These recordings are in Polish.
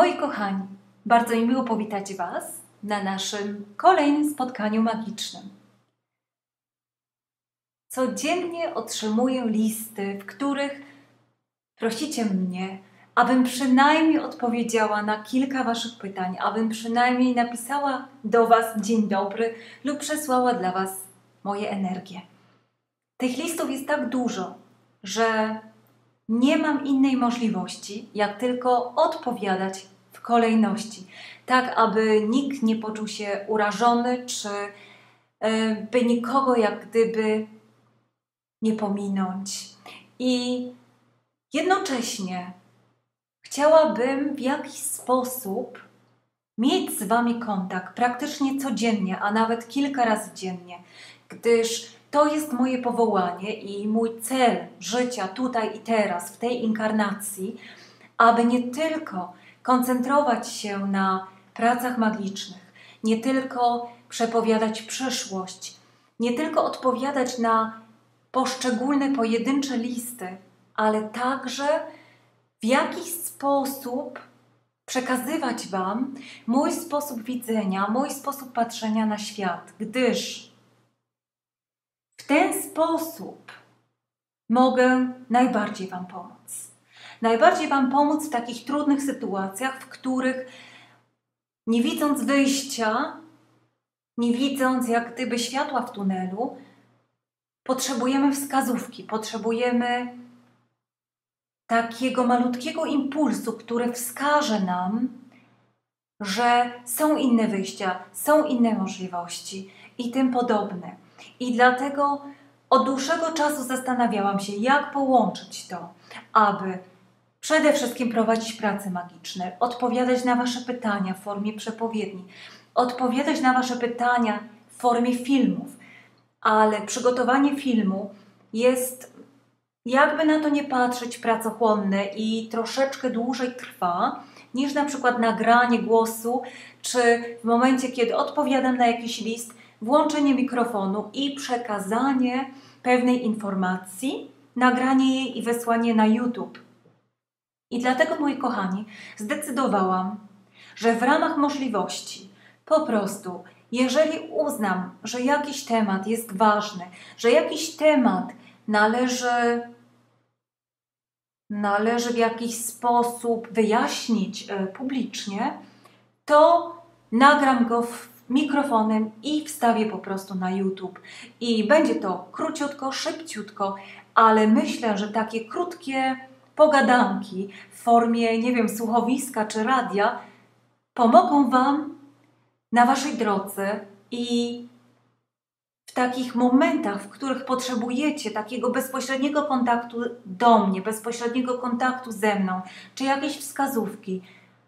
Moi kochani, bardzo mi miło powitać Was na naszym kolejnym spotkaniu magicznym. Codziennie otrzymuję listy, w których prosicie mnie, abym przynajmniej odpowiedziała na kilka Waszych pytań, abym przynajmniej napisała do Was dzień dobry lub przesłała dla Was moje energie. Tych listów jest tak dużo, że nie mam innej możliwości, jak tylko odpowiadać kolejności, tak aby nikt nie poczuł się urażony, czy e, by nikogo jak gdyby nie pominąć. I jednocześnie chciałabym w jakiś sposób mieć z Wami kontakt praktycznie codziennie, a nawet kilka razy dziennie, gdyż to jest moje powołanie i mój cel życia tutaj i teraz, w tej inkarnacji, aby nie tylko koncentrować się na pracach magicznych, nie tylko przepowiadać przyszłość, nie tylko odpowiadać na poszczególne pojedyncze listy, ale także w jakiś sposób przekazywać Wam mój sposób widzenia, mój sposób patrzenia na świat, gdyż ten sposób mogę najbardziej Wam pomóc. Najbardziej Wam pomóc w takich trudnych sytuacjach, w których nie widząc wyjścia, nie widząc jak gdyby światła w tunelu, potrzebujemy wskazówki, potrzebujemy takiego malutkiego impulsu, który wskaże nam, że są inne wyjścia, są inne możliwości i tym podobne. I dlatego od dłuższego czasu zastanawiałam się, jak połączyć to, aby przede wszystkim prowadzić prace magiczne, odpowiadać na Wasze pytania w formie przepowiedni, odpowiadać na Wasze pytania w formie filmów, ale przygotowanie filmu jest, jakby na to nie patrzeć, pracochłonne i troszeczkę dłużej trwa niż na przykład nagranie głosu, czy w momencie, kiedy odpowiadam na jakiś list, włączenie mikrofonu i przekazanie pewnej informacji, nagranie jej i wysłanie na YouTube. I dlatego, moi kochani, zdecydowałam, że w ramach możliwości po prostu, jeżeli uznam, że jakiś temat jest ważny, że jakiś temat należy, należy w jakiś sposób wyjaśnić e, publicznie, to nagram go mikrofonem i wstawię po prostu na YouTube. I będzie to króciutko, szybciutko, ale myślę, że takie krótkie pogadanki w formie, nie wiem, słuchowiska czy radia pomogą Wam na Waszej drodze i w takich momentach, w których potrzebujecie takiego bezpośredniego kontaktu do mnie, bezpośredniego kontaktu ze mną, czy jakieś wskazówki,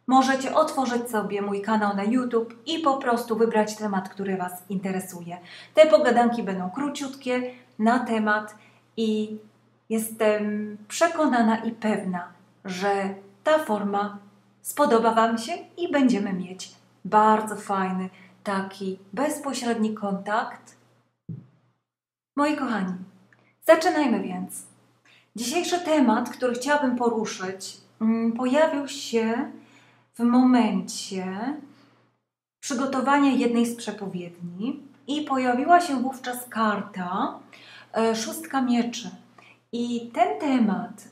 możecie otworzyć sobie mój kanał na YouTube i po prostu wybrać temat, który Was interesuje. Te pogadanki będą króciutkie na temat i jestem przekonana i pewna, że ta forma spodoba Wam się i będziemy mieć bardzo fajny, taki bezpośredni kontakt. Moi kochani, zaczynajmy więc. Dzisiejszy temat, który chciałabym poruszyć, mm, pojawił się w momencie przygotowania jednej z przepowiedni i pojawiła się wówczas karta e, szóstka mieczy. I ten temat,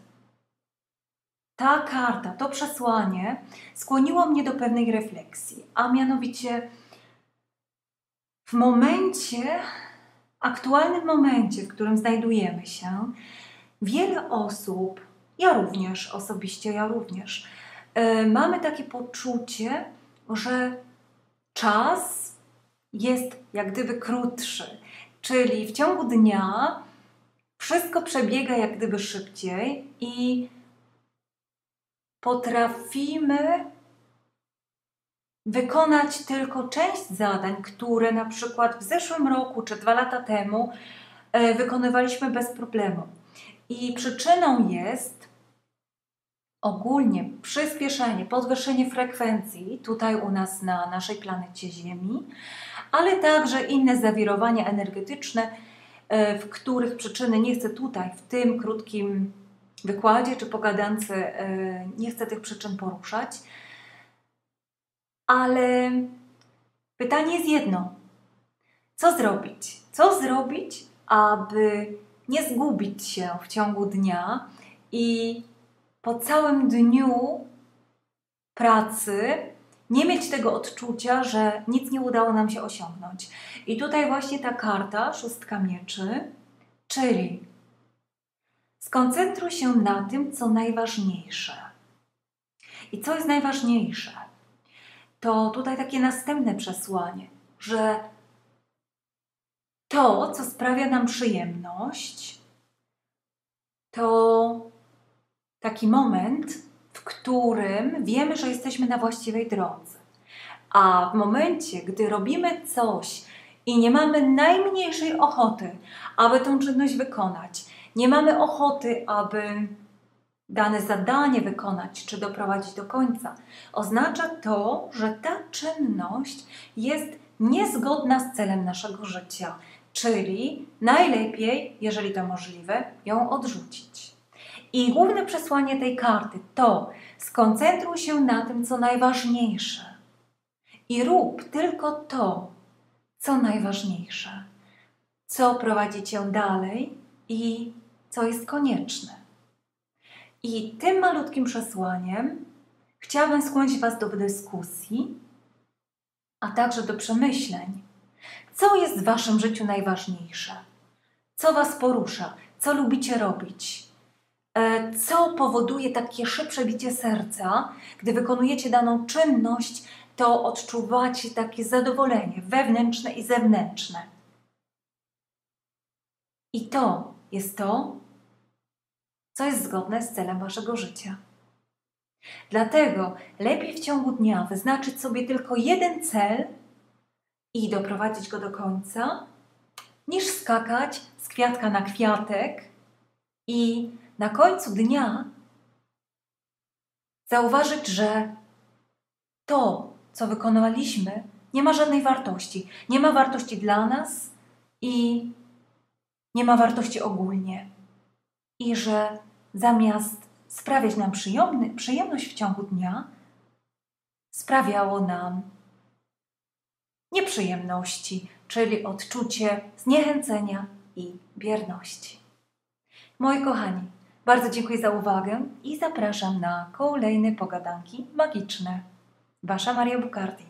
ta karta, to przesłanie skłoniło mnie do pewnej refleksji, a mianowicie w momencie, aktualnym momencie, w którym znajdujemy się, wiele osób, ja również, osobiście ja również, E, mamy takie poczucie, że czas jest jak gdyby krótszy. Czyli w ciągu dnia wszystko przebiega jak gdyby szybciej i potrafimy wykonać tylko część zadań, które na przykład w zeszłym roku czy dwa lata temu e, wykonywaliśmy bez problemu. I przyczyną jest ogólnie przyspieszenie, podwyższenie frekwencji tutaj u nas na naszej planecie Ziemi, ale także inne zawirowania energetyczne, w których przyczyny nie chcę tutaj w tym krótkim wykładzie czy pogadance, e, nie chcę tych przyczyn poruszać. Ale pytanie jest jedno. Co zrobić? Co zrobić, aby nie zgubić się w ciągu dnia i po całym dniu pracy nie mieć tego odczucia, że nic nie udało nam się osiągnąć. I tutaj właśnie ta karta, szóstka mieczy, czyli skoncentruj się na tym, co najważniejsze. I co jest najważniejsze? To tutaj takie następne przesłanie, że to, co sprawia nam przyjemność, to taki moment, w którym wiemy, że jesteśmy na właściwej drodze. A w momencie, gdy robimy coś i nie mamy najmniejszej ochoty, aby tę czynność wykonać, nie mamy ochoty, aby dane zadanie wykonać czy doprowadzić do końca, oznacza to, że ta czynność jest niezgodna z celem naszego życia, czyli najlepiej, jeżeli to możliwe, ją odrzucić. I główne przesłanie tej karty to skoncentruj się na tym, co najważniejsze. I rób tylko to, co najważniejsze, co prowadzi cię dalej i co jest konieczne. I tym malutkim przesłaniem chciałabym skłonić Was do dyskusji, a także do przemyśleń, co jest w Waszym życiu najważniejsze, co Was porusza, co lubicie robić, co powoduje takie szybsze bicie serca, gdy wykonujecie daną czynność, to odczuwacie takie zadowolenie wewnętrzne i zewnętrzne. I to jest to, co jest zgodne z celem waszego życia. Dlatego lepiej w ciągu dnia wyznaczyć sobie tylko jeden cel i doprowadzić go do końca, niż skakać z kwiatka na kwiatek i na końcu dnia zauważyć, że to, co wykonaliśmy, nie ma żadnej wartości. Nie ma wartości dla nas i nie ma wartości ogólnie. I że zamiast sprawiać nam przyjemność w ciągu dnia, sprawiało nam nieprzyjemności, czyli odczucie zniechęcenia i bierności. Moi kochani, bardzo dziękuję za uwagę i zapraszam na kolejne pogadanki magiczne. Wasza Maria Bukardi.